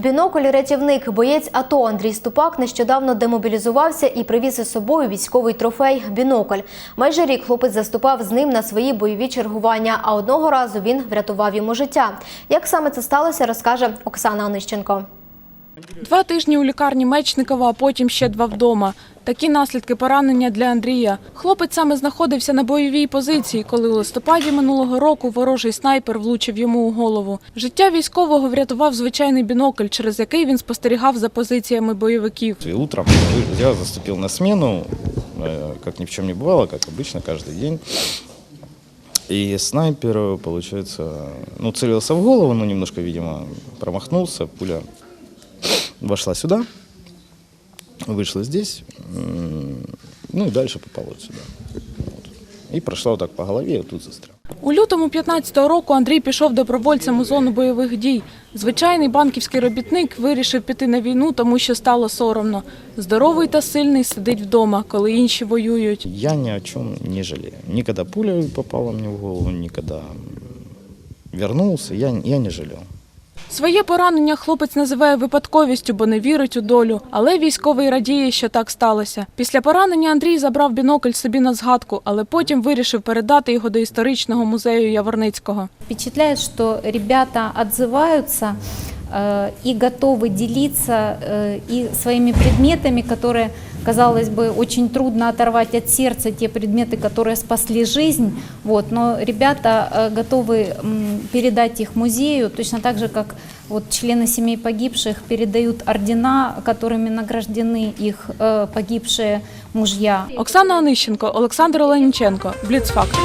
Бінокль-рятівник, боєць АТО Андрій Ступак нещодавно демобілізувався і привіз із собою військовий трофей бінокль. Майже рік хлопець заступав з ним на свої бойові чергування, а одного разу він врятував йому життя. Як саме це сталося, розкаже Оксана Онищенко. Два тижні у лікарні Мечникова, а потім ще два вдома. Такі наслідки поранення для Андрія. Хлопець саме знаходився на бойовій позиції, коли у листопаді минулого року ворожий снайпер влучив йому у голову. Життя військового врятував звичайний бінокль, через який він спостерігав за позиціями бойовиків. И утром я заступил на смену, э, как ни в чем не бывало, как обычно, каждый день. И снайпер, получается, ну, целился в голову, но немножко, видимо, промахнулся. Пуля вошла сюда, вышла здесь, ну и дальше попала вот сюда. Вот. И прошла вот так по голове, и вот тут застрял. У лютому 15-го року Андрій пішов добровольцем у зону бойових дій. Звичайний банківський робітник вирішив піти на війну, тому що стало соромно. Здоровий та сильний сидить вдома, коли інші воюють. Я ни о чем не жалею. Никогда пуля попала мне в голову, никогда м, вернулся, я, я не жалел. Своє поранення хлопець називає випадковістю, бо не вірить у долю. Але військовий радіє, що так сталося. Після поранення Андрій забрав бінокль собі на згадку, але потім вирішив передати його до історичного музею Яворницького. Впечатляє, що хлопці отзываются э, и готовы делиться э, и своими предметами, которые, казалось бы, очень трудно оторвать от сердца, те предметы, которые спасли жизнь. Вот, но ребята э, готовы передать их музею, точно так же, как вот члены семей погибших передают ордена, которыми награждены их э, погибшие мужья. Оксана Онищенко, Олександр Оленіченко, Бліцфакт.